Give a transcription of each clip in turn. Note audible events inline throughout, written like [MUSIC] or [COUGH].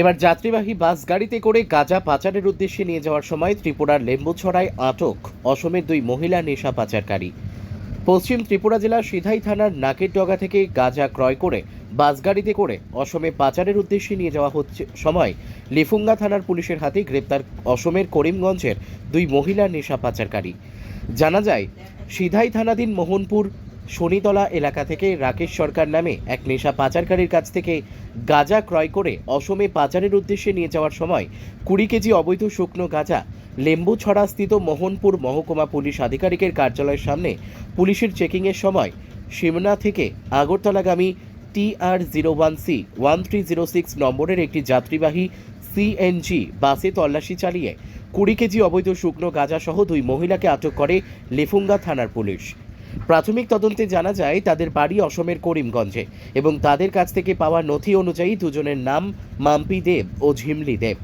এবার যাত্রীবাহী বাস গাড়িতে করে গাঁজা পাচারের উদ্দেশ্যে নিয়ে যাওয়ার সময় ত্রিপুরার লেম্বুছড়ায় আটক অসমের দুই মহিলা নেশা পাচারকারী। পশ্চিম ত্রিপুরা জেলার সিধাই থানার নাকের ডগা থেকে গাঁজা ক্রয় করে বাস গাড়িতে করে অসমে পাচারের উদ্দেশ্যে নিয়ে যাওয়া হচ্ছে সময় লিফুঙ্গা থানার পুলিশের হাতে গ্রেপ্তার অসমের করিমগঞ্জের দুই মহিলা নেশা পাচারকারী। জানা যায়, সিধাই থানাধীন মোহনপুর শনিতলা এলাকা থেকে রাকেশ সরকার নামে এক নেশা পাচারকারীর কাছ থেকে গাঁজা ক্রয় করে অসমে পাচারের উদ্দেশ্যে নিয়ে যাওয়ার সময় কুড়ি কেজি অবৈধ শুকনো গাঁজা লেম্বুছড়া স্থিত মোহনপুর মহকুমা পুলিশ আধিকারিকের কার্যালয়ের সামনে পুলিশের চেকিংয়ের সময় সিমনা থেকে আগরতলাগামী T R zero one C one three zero six নম্বরের একটি যাত্রীবাহী সিএনজি বাসে তল্লাশি চালিয়ে কুড়ি কেজি অবৈধ শুকনো গাঁজা সহ দুই মহিলাকে আটক করে লেফুঙ্গা থানার পুলিশ। প্রাথমিক তদন্তে জানা যায়, তাদের বাড়ি অসমের করিমগঞ্জে এবং তাদের কাছ থেকে পাওয়া নথি অনুযায়ী দুজনের নাম মাম্পি দেব ও ঝিমলি দেব।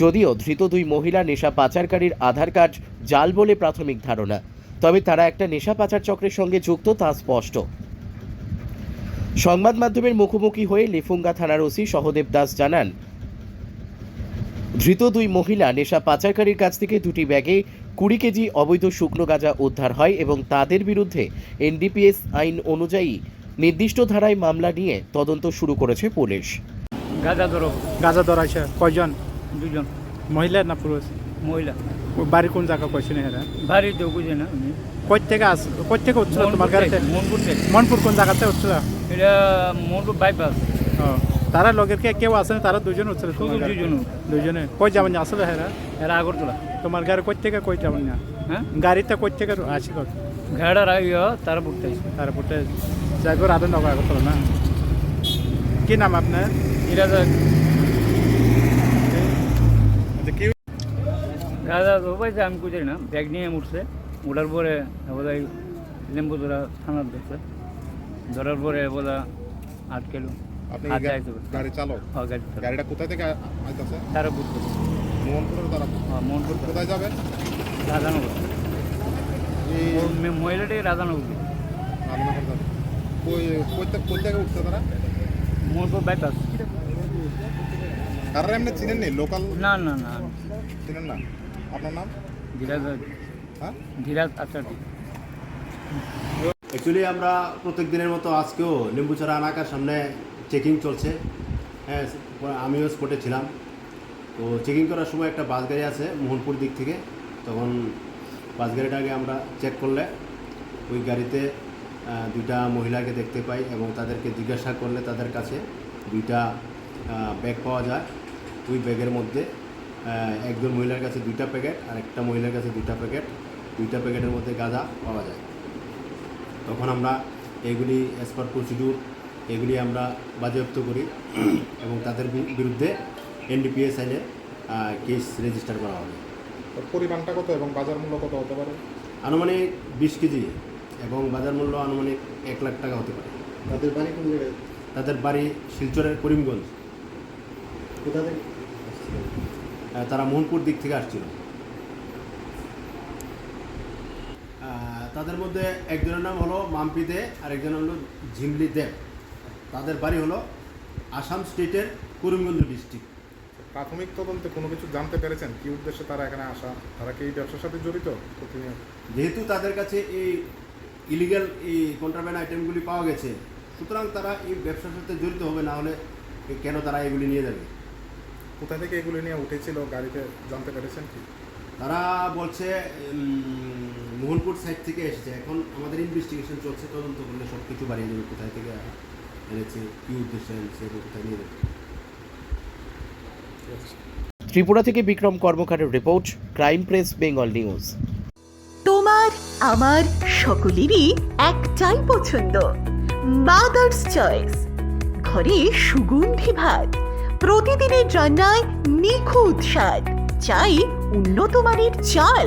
যদিও ধৃত দুই মহিলা নেশা পাচারকারীর আধার কার্ড জাল বলে প্রাথমিক ধারণা, তবে তারা একটা নেশা পাচার চক্রের সঙ্গে যুক্ত তা স্পষ্ট। সংবাদ মাধ্যমের মুখোমুখি হয়ে লেফুঙ্গা থানার ওসি সহদেব দাস জানান, ধৃত দুই মহিলা নেশা পাচারকারীর কাছ থেকে দুটি ব্যাগে কুড়ি কেজি অবৈধ শুকনো গাঁজা উদ্ধার হয় এবং তাদের বিরুদ্ধে এনডিপিএস আইন অনুযায়ী নির্দিষ্ট ধারায় মামলা নিয়ে তদন্ত শুরু করেছে পুলিশ। গাঁজা ধরো। গাঁজা ধরাইছে কয়জন? দুজন। মহিলা না পুরুষ? মহিলা। ওই বাড়ি কোন জায়গা কইছেন এরা? ভারী তো বুঝে না কই থেকে আস কই থেকে উঠছিল তোমার গাড়িতে মনপুর থেকে। মনপুর কোন জায়গাতে উঠছিল এটা মনপুর বাইপাস ও। তারা লগের কে কেউ আসেন তারা দুজন উঠছিল? দুজন দুজনে। কই যাবেন আসলে হেরা? এরা আগরতলা। তোমার গাড়ি কই থেকে কই যাবেন না? হ্যাঁ? গাড়িতে কই থেকে আসি কর ঘাড়ার আগে তারা পড়তে আসবে তারপরে যাইবার আদর নগর আগত না? কি নাম আপনার? এরা গাঁজা তো পাইছে আমি কুচারি না ব্যাগ নিয়ে উঠছে উঠার পরে বোধহয় লেম্বু ধরা থানার ধরছে। ধরার পরে বোধা আটকেলো। আপনি আইতে পারে। গাড়ি চালক? হ্যাঁ গাড়ি গাড়িটা কোথায় থেকে আইতেছে? মোহনপুরের তারা মনপুর কোথায় যাবেন? রাধানগর। এই ও মে- মহিলাটাই রাধানগর। রামনগর যাবেন। কই কই কোন থেকে উঠছে তারা? মনপুর বাইপাস তারা এমনি চিনেন নি লোকাল না না না। চিনেন না? আপনার নাম? ধীরাজ হ্যাঁ? ধীরাজ আচার্য। অ্যাকচুয়ালি আমরা প্রত্যেক দিনের মতো আজকেও লেম্বুছড়া এলাকার সামনে চেকিং চলছে। হ্যাঁ আমিও স্পটে ছিলাম। তো চেকিং করার সময় একটা বাস গাড়ি আছে মোহনপুর দিক থেকে। তখন বাস গাড়িটাকে আমরা চেক করলে, ওই গাড়িতে দুইটা মহিলাকে দেখতে পাই এবং তাদেরকে জিজ্ঞাসা করলে তাদের কাছে দুইটা ব্যাগ পাওয়া যায়। ওই ব্যাগের মধ্যে একজন মহিলার কাছে দুইটা প্যাকেট আর একটা মহিলার কাছে দুইটা প্যাকেট দুইটা প্যাকেটের মধ্যে গাঁজা পাওয়া যায়। তখন আমরা এগুলি অ্যাজ পার প্রসিডিউর এগুলি আমরা বাজেয়াপ্ত করি [CLEARS THROAT] এবং তাদের বিরুদ্ধে এনডিপিএস আইনে কেস রেজিস্টার করা হবে। পরিমাণটা কত এবং বাজার মূল্য কত হতে পারে? আনুমানিক বিশ কেজি এবং বাজার মূল্য আনুমানিক এক লাখ টাকা হতে পারে। তাদের বাড়ি কোন জায়গায়? তাদের বাড়ি শিলচরের করিমগঞ্জ। কোথা থেকে তারা মোহনপুর দিক থেকে আসছিল। তাদের মধ্যে একজনের নাম হলো মাম্পি দে আর একজনের হলো ঝিমলি দেব তাদের বাড়ি হলো আসাম স্টেটের করিমগঞ্জ ডিস্ট্রিক্ট। প্রাথমিক তদন্তে কোনো কিছু জানতে পেরেছেন? কি উদ্দেশ্যে তারা এখানে আসা? তারা কি এই ব্যবসার সাথে জড়িত? প্রতিনিয়ত যেহেতু তাদের কাছে এই ইলিগাল এই কন্ট্রাব্যান্ড আইটেমগুলি পাওয়া গেছে সুতরাং তারা এই ব্যবসার সাথে জড়িত হবে না হলে কেন তারা এগুলি নিয়ে যাবে? কোথা থেকে এগুলি নিয়ে উঠেছিল? গাড়িতে জানতে পেরেছেন কি? তারা বলছে মোহনপুর সাইড থেকে এসেছে। এখন আমাদের ইনভেস্টিগেশন চলছে তদন্ত করলে সব কিছু বাড়িয়ে যাবে কোথায় থেকে এনেছে কী উদ্দেশ্যে এনেছে এবং কোথায় নিয়ে যাবে? ত্রিপুরা থেকে Bikram কর্মকারের report crime press Bengal news তোমার আমার সকলেরই একটাই পছন্দ মাদার্স চয়েস ঘরে সুগন্ধি ভাত প্রতিদিনের রান্নায় নিখুঁত স্বাদ চাই উন্নত মানের চাল।